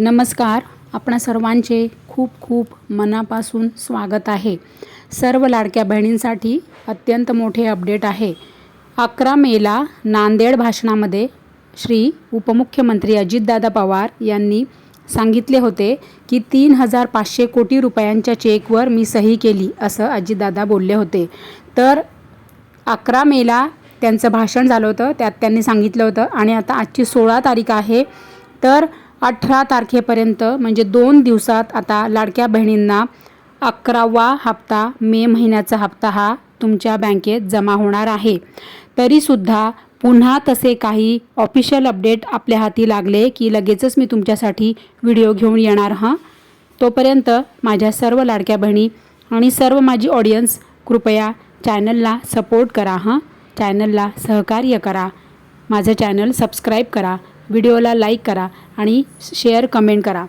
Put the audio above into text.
नमस्कार. आपणा सर्वांचे खूप खूप मनापासून स्वागत आहे. सर्व लाडक्या बहिणींसाठी अत्यंत मोठे अपडेट आहे. अकरा मेला नांदेड भाषणामध्ये श्री उपमुख्यमंत्री अजितदादा पवार यांनी सांगितले होते की तीन हजार पाचशे कोटी रुपयांच्या चेकवर मी सही केली असं अजितदादा बोलले होते. तर अकरा मेला त्यांचं भाषण झालं होतं त्यात त्यांनी सांगितलं होतं. आणि आता आजची सोळा तारीख आहे. तर अठरा तारखेपर्यंत म्हणजे दोन दिवसात आता लाडक्या बहिणींना अकरावा हप्ता मे महिन्याचा हप्ता हा तुमच्या बँकेत जमा होणार आहे. तरीसुद्धा पुन्हा तसे काही ऑफिशियल अपडेट आपल्या हाती लागले की लगेचच मी तुमच्यासाठी व्हिडिओ घेऊन येणार हां? तोपर्यंत माझ्या सर्व लाडक्या बहिणी आणि सर्व माझी ऑडियन्स कृपया चॅनलला सपोर्ट करा हां? चॅनलला सहकार्य करा. माझं चॅनल सबस्क्राईब करा. व्हिडिओला लाईक करा आणि शेअर कमेंट करा.